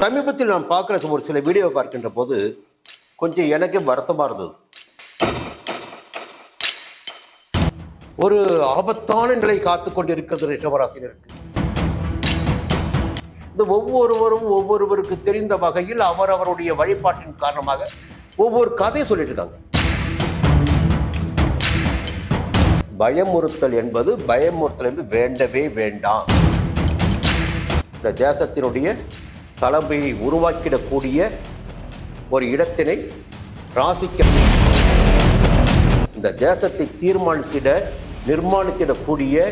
சமீபத்தில் நான் பார்க்குற ஒரு சில வீடியோவை பார்க்கின்ற போது கொஞ்சம் எனக்கே வருத்தமாக இருந்தது. ஒரு ஆபத்தான நிலை காத்து கொண்டிருக்கிறது ரிஷபராசினருக்கு இந்த ஒவ்வொருவரும் ஒவ்வொருவருக்கு தெரிந்த வகையில் அவரவருடைய வழிபாட்டின் காரணமாக ஒவ்வொரு கதையை சொல்லிட்டு இருக்காங்க. பயமுறுத்தல் என்பது பயமுறுத்தல் என்பது வேண்டவே வேண்டாம். இந்த தேசத்தினுடைய தலைமையை உருவாக்கிடக்கூடிய ஒரு இடத்தினை ராசிக்க இந்த தேசத்தை தீர்மானித்திட நிர்மாணித்திடக்கூடிய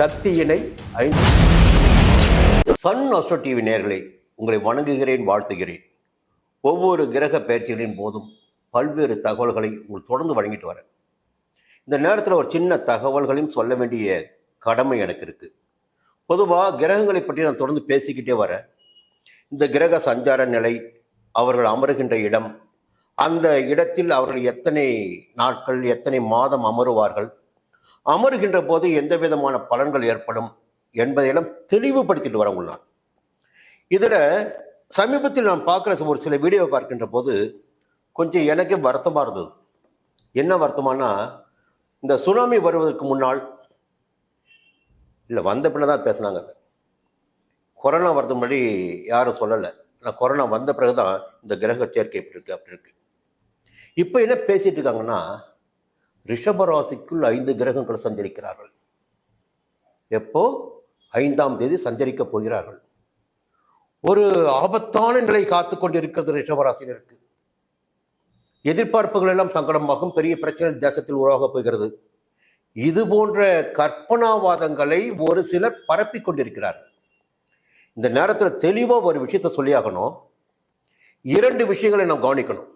சக்தியினை ஐந்து சன் அசோ டிவி நேர்களை உங்களை வணங்குகிறேன் வாழ்த்துகிறேன். ஒவ்வொரு கிரக பயிற்சிகளின் போதும் பல்வேறு தகவல்களை உங்களுக்கு தொடர்ந்து வழங்கிட்டு வரேன். இந்த நேரத்தில் ஒரு சின்ன தகவல்களையும் சொல்ல வேண்டிய கடமை எனக்கு இருக்குது பொதுவாக கிரகங்களை பற்றி நான் தொடர்ந்து பேசிக்கிட்டே வரேன். இந்த கிரக சஞ்சார நிலை அவர்கள் அமருகின்ற இடம் அந்த இடத்தில் அவர்கள் எத்தனை நாட்கள் எத்தனை மாதம் அமருவார்கள் அமருகின்ற போது எந்த விதமான பலன்கள் ஏற்படும் என்பதையெல்லாம் தெளிவுபடுத்திட்டு வர நான் இதில் சமீபத்தில் நான் பார்க்குற ஒரு சில வீடியோ பார்க்கின்ற போது கொஞ்சம் எனக்கே வருத்தமாக இருந்தது. என்ன வருத்தமானா இந்த சுனாமி வருவதற்கு முன்னால் இல்லை வந்த பின்ன தான் பேசுனாங்க அது. கொரோனா வரது முன்னாடி யாரும் சொல்லலை. ஆனால் கொரோனா வந்த பிறகு தான் இந்த கிரக சேர்க்கை இப்படி இருக்குது அப்படி இருக்கு. இப்போ என்ன பேசிட்டு இருக்காங்கன்னா ரிஷபராசிக்குள் ஐந்து கிரகங்கள் சஞ்சரிக்கிறார்கள். எப்போ? ஐந்தாம் தேதி சஞ்சரிக்க போகிறார்கள். ஒரு ஆபத்தான நிலை காத்து கொண்டிருக்கிறது ரிஷபராசினருக்கு எதிர்பார்ப்புகள் எல்லாம் சங்கடமாகும் பெரிய பிரச்சனை தேசத்தில் உருவாகப் போகிறது. இது போன்ற கற்பனாவாதங்களை ஒரு சிலர் பரப்பி கொண்டிருக்கிறார்கள். இந்த நேரத்தில் தெளிவாக ஒரு விஷயத்தை சொல்லியாகணும். இரண்டு விஷயங்களை நாம் கவனிக்கணும்.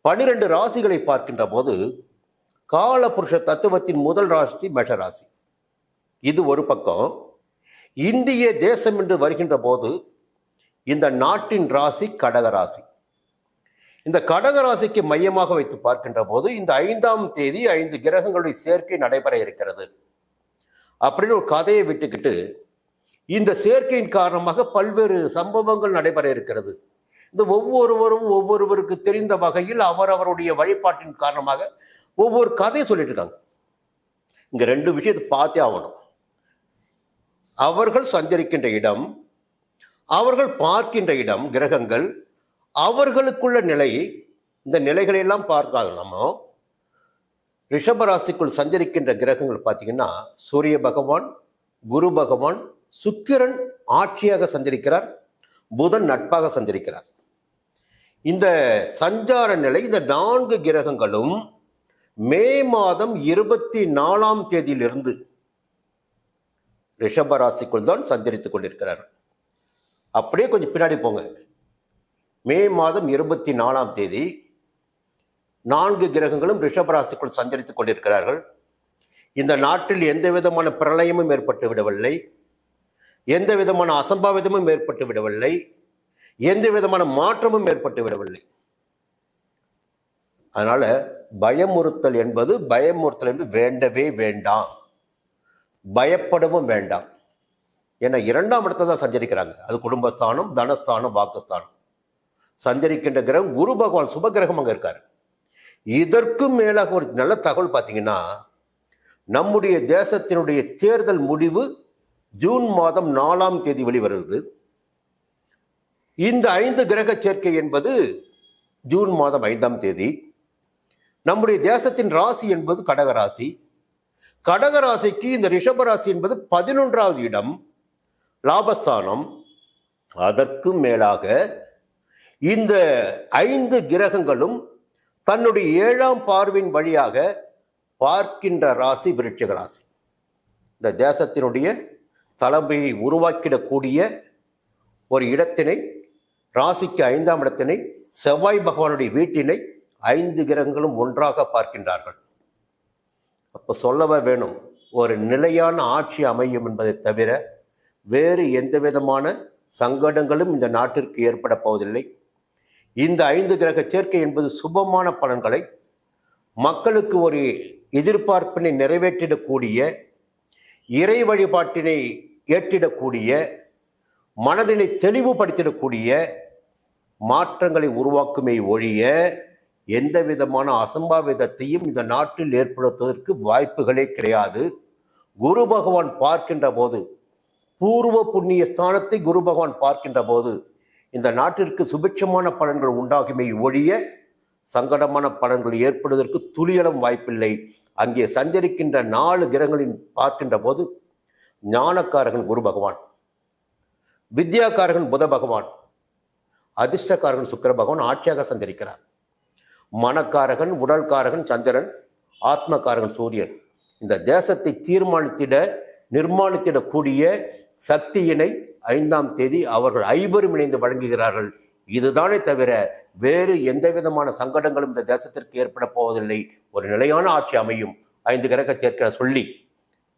பன்னிரண்டு ராசிகளை பார்க்கின்ற போது காலபுருஷ தத்துவத்தின் முதல் ராசி மேஷ ராசி இது ஒரு பக்கம். இந்திய தேசம் என்று வருகின்ற போது இந்த நாட்டின் ராசி கடக ராசி. இந்த கடக ராசிக்கு மையமாக வைத்து பார்க்கின்ற போது இந்த ஐந்தாம் தேதி ஐந்து கிரகங்களுடைய சேர்க்கை நடைபெற இருக்கிறது. அப்படின்னு ஒரு கதையை விட்டுக்கிட்டு இந்த சேர்க்கையின் காரணமாக பல்வேறு சம்பவங்கள் நடைபெற இருக்கிறது. இந்த ஒவ்வொருவரும் ஒவ்வொருவருக்கு தெரிந்த வகையில் அவரவருடைய வழிபாட்டின் காரணமாக ஒவ்வொரு கதையை சொல்லிட்டு இருக்காங்க. இங்க ரெண்டு விஷயத்தை பார்த்தே ஆகணும். அவர்கள் சஞ்சரிக்கின்ற இடம் அவர்கள் பார்க்கின்ற இடம் கிரகங்கள் அவர்களுக்குள்ள நிலை இந்த நிலைகளை எல்லாம் பார்த்தாங்க நம்ம ரிஷபராசிக்குள் சஞ்சரிக்கின்ற கிரகங்கள் பார்த்தீங்கன்னா சூரிய பகவான் குரு பகவான் சுக்கிரன் ஆட்சியாக சஞ்சரிக்கிறார் புதன் நட்பாக சஞ்சரிக்கிறார். இந்த சஞ்சார நிலை இந்த நான்கு கிரகங்களும் மே மாதம் இருபத்தி நாலாம் தேதியிலிருந்து ரிஷபராசிக்குள் தான் சஞ்சரித்துக் கொண்டிருக்கிறார் அப்படியே கொஞ்சம் பின்னாடி போங்க. மே மாதம் இருபத்தி நாலாம் தேதி நான்கு கிரகங்களும் ரிஷபராசிக்குள் சஞ்சரித்துக் கொண்டிருக்கிறார்கள். இந்த நாட்டில் எந்த விதமான பிரளயமும் ஏற்பட்டு விடவில்லை. எந்த விதமான அசம்பாவிதமும் ஏற்பட்டு விடவில்லை. எந்த விதமான மாற்றமும் ஏற்பட்டு விடவில்லை. அதனால பயமுறுத்தல் என்பது பயமுறுத்தல் என்பது வேண்டவே வேண்டாம். பயப்படவும் வேண்டாம். ஏன்னா இரண்டாம் இடத்தை தான் சஞ்சரிக்கிறாங்க. அது குடும்பஸ்தானம் தனஸ்தானம் வாக்குஸ்தானம். சஞ்சரிக்கின்ற கிரகம் குரு பகவான் சுப கிரகம் அங்க இருக்காரு. இதற்கும் மேலாக ஒரு நல்ல தகவல் பார்த்தீங்கன்னா நம்முடைய தேசத்தினுடைய தேர்தல் முடிவு ஜூன் மாதம் நாலாம் தேதி வெளிவருகிறது இந்த ஐந்து கிரக சேர்க்கை என்பது ஜூன் மாதம் ஐந்தாம் தேதி. நம்முடைய தேசத்தின் ராசி என்பது கடகராசி. கடகராசிக்கு இந்த ரிஷப ராசி என்பது பதினொன்றாவது இடம் லாபஸ்தானம். அதற்கும் மேலாக இந்த ஐந்து கிரகங்களும் தன்னுடைய ஏழாம் பார்வையின் வழியாக பார்க்கின்ற ராசி விருட்சிக ராசி. இந்த தேசத்தினுடைய தலைமையை உருவாக்கிடக்கூடிய ஒரு இடத்தினை ராசிக்கு ஐந்தாம் இடத்தினை செவ்வாய் பகவானுடைய வீட்டினை ஐந்து கிரகங்களும் ஒன்றாக பார்க்கின்றார்கள். அப்போ சொல்லவே வேணும் ஒரு நிலையான ஆட்சி அமையும் என்பதை தவிர வேறு எந்த விதமான சங்கடங்களும் இந்த நாட்டிற்கு ஏற்பட போவதில்லை. இந்த ஐந்து கிரக சேர்க்கை என்பது சுபமான பலன்களை மக்களுக்கு ஒரு எதிர்பார்ப்பினை நிறைவேற்றிடக்கூடிய இறை வழிபாட்டினை ஏற்றிடக்கூடிய மனதினை தெளிவுபடுத்திடக்கூடிய மாற்றங்களை உருவாக்குமே ஒழிய எந்த விதமான அசம்பாவிதத்தையும் இந்த நாட்டில் ஏற்படுத்துவதற்கு வாய்ப்புகளே கிடையாது. குரு பகவான் பார்க்கின்ற போது பூர்வ புண்ணிய ஸ்தானத்தை குரு பகவான் பார்க்கின்ற போது இந்த நாட்டிற்கு சுபிட்சமான பலன்கள் உண்டாகுமே ஒழிய சங்கடமான பலன்கள் ஏற்படுவதற்கு துளியளம் வாய்ப்பில்லை. அங்கே சஞ்சரிக்கின்ற நாலு கிரகங்களின் பார்க்கின்ற போது ஞானக்காரகன் குரு பகவான் வித்யாக்காரகன் புத பகவான் அதிர்ஷ்டக்காரகன் சுக்கர பகவான் ஆட்சியாக சந்தரிக்கிறார் மனக்காரகன் உடல்காரகன் சந்திரன் ஆத்மக்காரகன் சூரியன். இந்த தேசத்தை தீர்மானித்திட நிர்மாணித்திடக்கூடிய சக்தியினை ஐந்தாம் தேதி அவர்கள் ஐவரும் இணைந்து வழங்குகிறார்கள். இதுதானே தவிர வேறு எந்த விதமான சங்கடங்களும் இந்த தேசத்திற்கு ஏற்பட போவதில்லை. ஒரு நிலையான ஆட்சி அமையும். ஐந்து கிரக சேர்க்க சொல்லி